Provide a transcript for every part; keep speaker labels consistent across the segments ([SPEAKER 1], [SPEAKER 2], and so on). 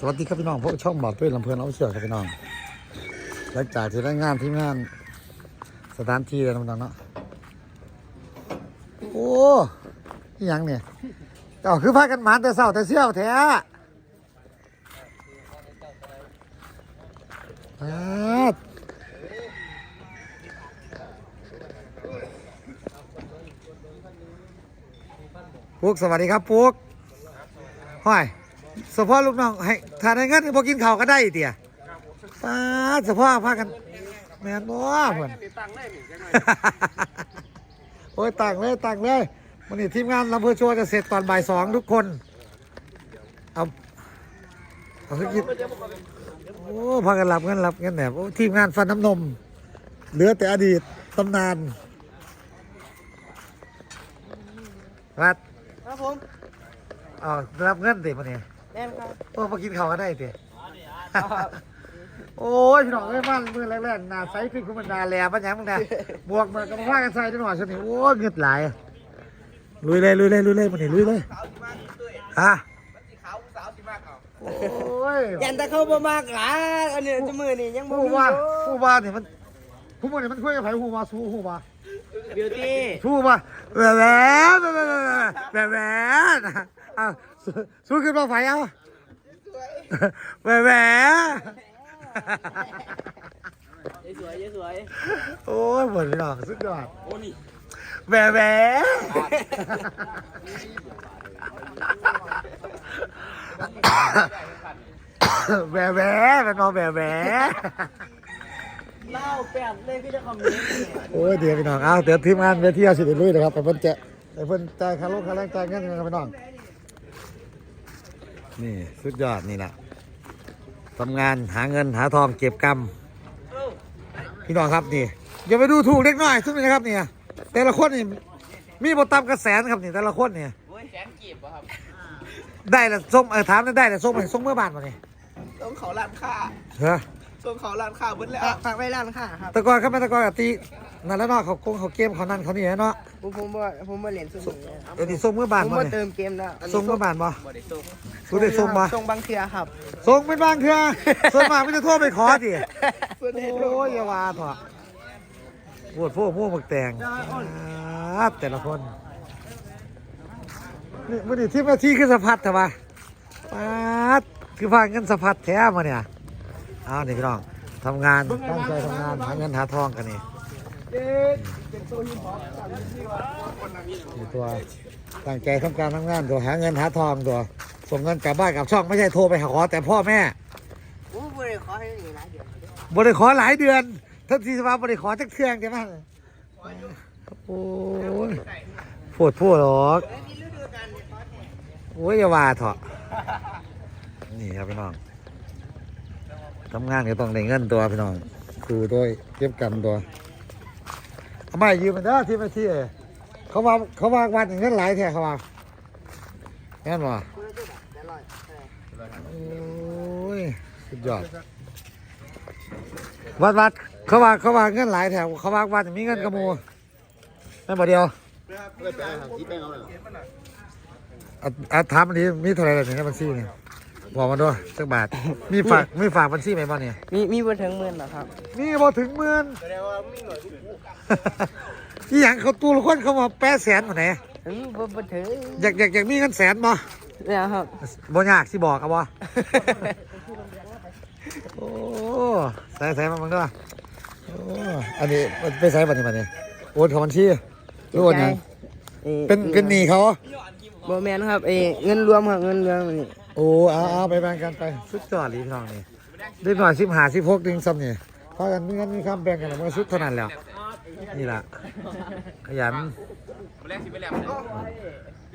[SPEAKER 1] สวัสดีครับพี่น้องพวกช่องบอกด้วยลำเพลินเอาเชือกครับพี่น้องหลังจากที่ได้งานที่งาน สถานที่แล้วนะพี่น้องเนาะโอ้ยยังเนี่ยเจ้าคือพากันหมาแต่เศร้าแต่เสี่ยวแท้ปาดปุ๊กสวัสดีครับปุ๊กห้อย สพ่อลูกน้องให้ทานได้เงินพอกินข้าวก็ได้เตี่ยป้าดสพ่อพากัน แม่นบ่เพิ่น
[SPEAKER 2] ตังได้หนิจังไง
[SPEAKER 1] โอ้ยต่างเลยต่างเลยวันนี้ทีมงานลำเพอโชว์จะเสร็จตอนบ่ายสองทุกคนเอาเอาไปกินโอ้พากันหลับกันหลับกันแบบโอ้ทีมงานฟันน้ำนม เหลือแต่อดีตตำนานวัด
[SPEAKER 2] ครับผม
[SPEAKER 1] เอารับเงินติมันนี่
[SPEAKER 2] แม่นครับ
[SPEAKER 1] โอ้พอกินข้าวก็ได้ติโอ้ยพี่น้องเอ้ยบ้านมือแรกๆหนาใสขึ้นคุณมันนาแลบ้านยังมึงนะบวกมากับว่ากันใส่จังหวะชนิดโอ้ยเงือดไหลายลุยเลยลุยเลยลุยเลยมันนี่ลุยเลยฮะ
[SPEAKER 2] ขาวสาวสิมากเอา
[SPEAKER 1] โอ้ย
[SPEAKER 2] ยันแต่เขาบ่มากหลายอันนี้จมือนี่ยังบ่
[SPEAKER 1] ผู้
[SPEAKER 2] มี
[SPEAKER 1] ว่า
[SPEAKER 2] อยู่
[SPEAKER 1] ผู้ว่าเนี่ยมันผู้ว่าเนี่ยมันคุยกับไผผู้ว่าสู้ผู้ว่า
[SPEAKER 2] บิวตี้
[SPEAKER 1] สู้ว่าแหวะแหวะแหวะแหวะแหวะแหวะนะเอา สู้สู้ขึ้นมาไฟเอาแหวะแหวะ
[SPEAKER 2] สวยสวย
[SPEAKER 1] โอ้ยหมดพี่น้องสุดยอด
[SPEAKER 2] โอ้นี่
[SPEAKER 1] แหวะแหวะแหวะแหวะเป็นมองแหวะแหวะ
[SPEAKER 2] เล่าแปดเลยพี่จะคอมเมนต์
[SPEAKER 1] โอ้ยเดี๋ยวพี่น้องเอาเดี๋ยวทีมงานไปเที่ยวสิเดี๋ยวลุยนะครับไปเพิ่นแจะไปเพิ่นจ่ายค่าลงค่าแรงจ่ายเงินกันครับพี่น้อง นี่สุดยอดนี่แหละทำงานหาเงินหาทองเก็บกำพี่น้องครับนี่อย่าไปดูถูกเล็กน้อยทุกนี้นะครับเนี่ยแต่ละคนนี่มีบทตามกระแสนครับนี่แต่ละคนเนี่ย
[SPEAKER 2] โอ้ยแสนกีบป่ะครับ
[SPEAKER 1] ได้ละส่งเออถามได้ละส่งไปส่งเมื่อบานมาเนี่ย
[SPEAKER 2] ส่งเขาร้านค้า
[SPEAKER 1] เฮ้อ
[SPEAKER 2] ส่งเขาร้านค้าเบิดแล้วฝากไว้ร้านค้าครับ
[SPEAKER 1] แตะกอนครับแม่แตะกอนกับตีนั่นแล้วเนาะเขาโกงเขาเกมเขานั่นเขานี่เนาะ
[SPEAKER 2] ผมผมบ่ผมบ่เล่นซุมื้อ
[SPEAKER 1] เดี๋ยวนี้ส่งเมื่อบาน
[SPEAKER 2] ผม
[SPEAKER 1] มา
[SPEAKER 2] บ่
[SPEAKER 1] เนี่ย
[SPEAKER 2] เติมเกมแล้ว
[SPEAKER 1] ส่งเมื่อบานบ่
[SPEAKER 2] บ่ได้ส่ง
[SPEAKER 1] รู้ได้ส่งบ่
[SPEAKER 2] ส่งบางเทื่อครับ
[SPEAKER 1] ส่งเป็นบางเทื่อส่วนมากไม่จะโทรไปขอดิ
[SPEAKER 2] ส่วน
[SPEAKER 1] โอ
[SPEAKER 2] ใหญ่้
[SPEAKER 1] ยอย่าว่าเถอะปวดพวกพวกหมึกแตงอ่าแต่ละคนนี่มันนี่ที่มาที่คือสะพัดแต่ว่าป๊าดคือพาเงินสะพัดแท้มาเนี่ยเอานี่พี่น้องทำงานตั้งใจทำงานหาเงินหาทองกันนี่
[SPEAKER 2] เด็กเป็นโซฮิปฮอปตามที่ว่าคนนั้น
[SPEAKER 1] นี่ตัวตั้งใจทำการทำงานตัวหาเงินหาทองตัว ส่งเงินกลับบ้านกลับช่องไม่ใช่โทรไปหาขอแต่พ่อแม่
[SPEAKER 2] โอ้บ่ได้ขอให้นี่หลายเดือน
[SPEAKER 1] บริขอหลายเดือนท่านที่สภาบริขอจักเทื่องใช่ไหมโอ้ยปวดพูดหรอก
[SPEAKER 2] มีฤดูกาลเนี่ยขอแท้
[SPEAKER 1] โอ้ยอย่าว่าเถอะนี่ครับพี่น้อง ทำงานก็ต้องได้เงินตัวพี่น้องครูด้วยเก็บกำตัวเอาไม่ยืมมันเด้อที่มาที่เอ้ยเขาว่าเขาว่าวันเงินหลายแท้เขาว่าแน่นบ่
[SPEAKER 2] คุณจะแบบจะลอยอะไร
[SPEAKER 1] โอ้ยสุดยอดวัดวัดเขาว่าเขาว่าเงินหลายแถวเขาว่าวัดมีเงินกระมูแม่นบ่เดียวอะอะถามอันนี้มีเท่าไหร่ล่ะเนี่ยในบัญชีเนี่ย บอกมาด้วยสักบาท มีฝากมีฝากบัญชีไหมบ้างเนี่ย
[SPEAKER 2] มีมีบ่ถึงหมื่นเหรอครับ
[SPEAKER 1] มีบ่ถึงหมื่น
[SPEAKER 2] แสดงว่ามีหน่อยกู
[SPEAKER 1] ที่อย่างเขาตัวละคนเขามาแปดแสนมาไหน
[SPEAKER 2] อืมบ่บ่ถึง
[SPEAKER 1] อยากอยากอยากมีเงินแสนบ่
[SPEAKER 2] เนี่ยครับ
[SPEAKER 1] บ่ยากสิบอกครับบ่โอ้ใส่ใส่มามันก็โอ้อันนี้มันไปใส่บัตรนี่บัตรนี่โอนของบัญชีหรือโอนหยัง
[SPEAKER 2] อ่อ
[SPEAKER 1] เป็นเป็นหนี้เขา
[SPEAKER 2] บ่แม่นครับเอยเงินรวมครับเงินรวมนี่
[SPEAKER 1] โอ้เอาเอาไปแบ่งกันไปสุดยอดลยพี่น้องนี่เด็กหน่อยสิบหาสิบหกดึงซ้ำนี่พากันมีเงินมีคำแบ่งกันมาสุดเท่านั้นแล้ว นี่ล่ะ ขยัน
[SPEAKER 3] แรกสิไปแลบ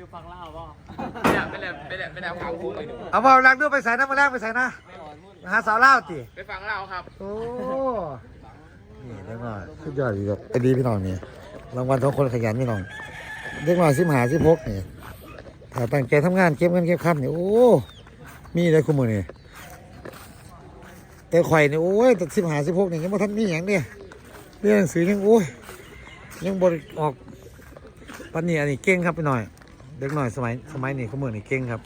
[SPEAKER 3] ดูฟังเล่าบ่ไปแลบไปแลบไปแลบข่าวคู่เลยดู
[SPEAKER 1] เอามาแรงด้วยไปใส่นะมาแรงไปใส่นะมาหาสาวเล่าติ
[SPEAKER 3] ไปฟังเล่าครับ
[SPEAKER 1] โอ้นี่เด็กหน่อยสุดยอดดีครับไอ้ดีพี่น้องนี่รางวัลของคนขยันพี่น้องเด็กหน่อยสิบหาสิบหกนี่ถ้าตั้งใจทำงานเก็บเงินเก็บคำนี่โอ้ มีเลยคุณมือนี่แต่ข่อยนี่โอ้ยแต่สิบหาสิบหกนี่ยังไม่ทันมีอย่างเนี่ยเรียนหนังสือยังโอ้ยยังบริออกปันนี้อันนี้เก่งครับพี่หน่อย เด็กหน่อยสมัยสมัยนี้เขามือนี่เก่งครับ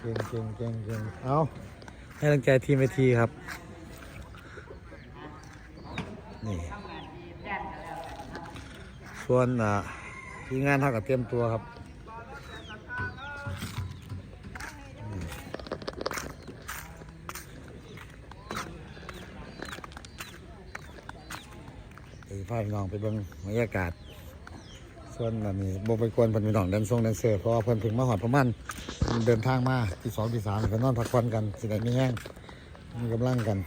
[SPEAKER 1] เก่งเก่งเก่งเก่งเอาให้กำลังใจทีมไอทีครับนี่ส่วนอ่าทีมงานเท่ากับเตรียมตัวครับ พาพี่น้องไปเบิ้งบรรยากาศ ส่วนอันนี้บ่ไปกวนเพิ่นพี่น้องแดนซงแดนเซอร์เพราะว่าเพิ่นเพิ่งมาหอดประมาณเดินทางมาที่สองที่สามเพิ่นนอนพักผ่อนกันสิได้มีแห้งมีกำลังกัน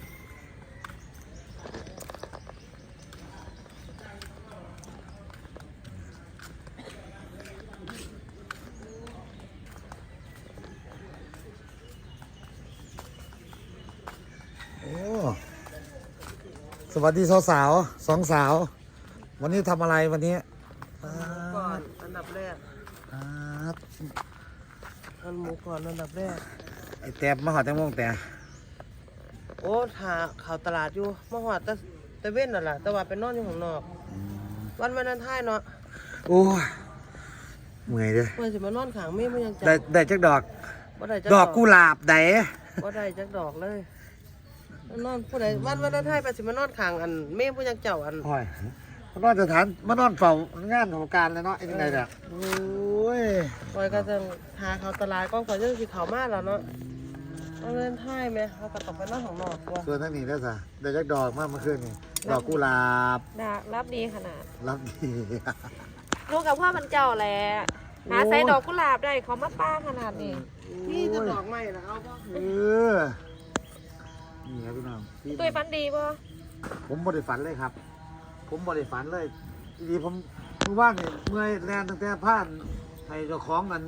[SPEAKER 1] โอ้ สวัสดีสาวสาวๆสองสาว วันนี้ทำอะไรวันนี้อ่า
[SPEAKER 2] ก่อนอันดับแรก
[SPEAKER 1] อ่า
[SPEAKER 2] อันหมูก่อนอันดับแรก
[SPEAKER 1] ไอแตบมาหอดแตงโมงแต่
[SPEAKER 2] โอ้หาข่าวตลาดอยู่มาหอดแต่แต่เว้นน่ะล่ะแต่ว่าเป็นนอนอยู่ข้างนอก วันวันนั้นท้ายเนาะ
[SPEAKER 1] โอ้ยเมื่อยเด้อ
[SPEAKER 2] เพื่อนสิมานอนขางไม่ไม่ยังจั
[SPEAKER 1] ได้ได้จักดอก
[SPEAKER 2] บ่ได้จั
[SPEAKER 1] ดอกกุหลาบได
[SPEAKER 2] บ่ได้จักดอกเลย นอนผู้ใดวันวันนั้นท้ายไปสิมานอนขางอันแม่ผู้ยังเจ้าอัน
[SPEAKER 1] โอ้ยมานอนสถานมานอนเฝ้างานของการเลยเนาะไอ้ยังไงเนี่ยโอ้ย
[SPEAKER 2] ปล่อยก็จะหาข่าวตลาดก้อนก่อนจะสิเข้ามาแล้วเนาะวันนั้นท้ายแม่เขาก็ต้องไปนอนข้างนอกกว่า
[SPEAKER 1] ส่วนทั้งนี้ได้สะได้จักดอกมากเมื่อคืนนี่ดอกกุหลาบ
[SPEAKER 4] ดารับดีขนาด
[SPEAKER 1] รับดี
[SPEAKER 4] ลูกกับพ่อมันเจ้าแหละหาใส่ดอกกุหลาบได้เขามาป้าขนาดนี้
[SPEAKER 2] นี่จะดอกไม้นะเอาบ่
[SPEAKER 1] เออ นี่ครับพี่น้องที่
[SPEAKER 4] ตุยฟันดีป่ะ
[SPEAKER 1] ผมบ่ได้ฝันเลยครับ ผมบ่ได้ฝันเลยทีนี้ผมเมื่อว่านนี่เมื่อยแลนตั้งแต่พลาดให้เจ้าของกัน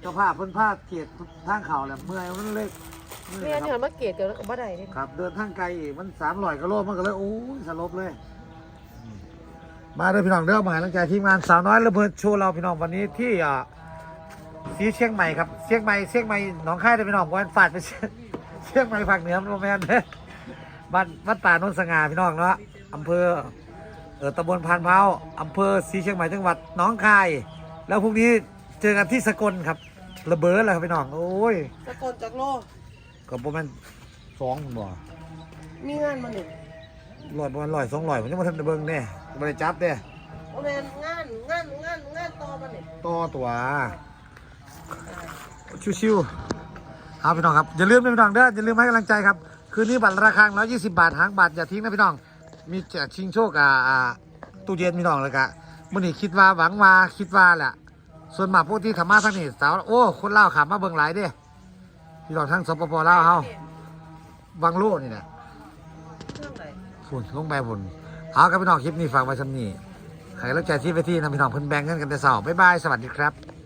[SPEAKER 1] เจ้าภาพเพิ่นพลาดเกียรติทางเขาแหละเมื่อยมันเล็กเมื่
[SPEAKER 4] เมี
[SPEAKER 1] อยย
[SPEAKER 4] เถ
[SPEAKER 1] ค
[SPEAKER 4] อะ
[SPEAKER 1] รับ
[SPEAKER 4] มาเกลียดเกิดแล้วกับบ่ได้นี่
[SPEAKER 1] ครับ เดินทางไกลอีกมันสามร้อยกิโลมันก็เลยโอ้ยสลบเลย มาเด้อพี่น้องเด้อมาหลังจากทีมงานสาวน้อยระเบิดโชว์เราพี่น้องวันนี้ที่อ่าสีเชียงใหม่ครับเชียงใหม่เชียงใหม่หนองคายเด้อพี่น้องวันฝาดไปเชียง เชียงใหม่ภาคเหนือโรแมนเด้อบ้านวัดป่าโนนสง่าพี่น้องเนาะอำเภอเออตำบลพานเผาอำเภอศรีเชียงใหม่จังหวัดหนองคาย แล้วพรุ่งนี้เจอกันที่สกลครับ ระเบิดแล้วครับพี่น้อง โอ้ย
[SPEAKER 2] สะกดจากโล
[SPEAKER 1] ก็ประมาณสองผมบ่
[SPEAKER 2] มีงานมานี่
[SPEAKER 1] ลอยประมาณลอยสองลอยผมยังมาทำในเบิ้งเนี่ยบริจับเนี่ย
[SPEAKER 2] โอ้แม่นงานงานงานงานต่อมานี่
[SPEAKER 1] ต่อตัวชิวๆ เอาพี่น้องครับอย่าลืมนะพี่น้องเด้ออย่าลืมให้กำลังใจครับคืนนี้บัตรราคา120 บาทหางบาทอย่าทิ้งนะพี่น้อง มีแจกชิงโชคอ่าอ่าตู้เย็นพี่น้องเลยกะมื่อนี้คิดว่าหวังว่าคิดว่าแหละส่วนมากพวกที่ธรรมะทั้งนี้สาวโอ้คนเล่าวขับมาเบิ่งหลายเด้พี่น้องทั้งสปปลาวเฮาวังโลนี่แหละ
[SPEAKER 2] เครื่องไหน
[SPEAKER 1] ฝุ่นลงไปฝุ่นเอากับพี่น้องคลิปนี้ฝากไว้ชำนี้ให้กำลังใจที่ไปที่นะพี่น้องเพิ่นแบ่งเงินกันแต่เสาร์บ๊ายบายสวัสดีครับ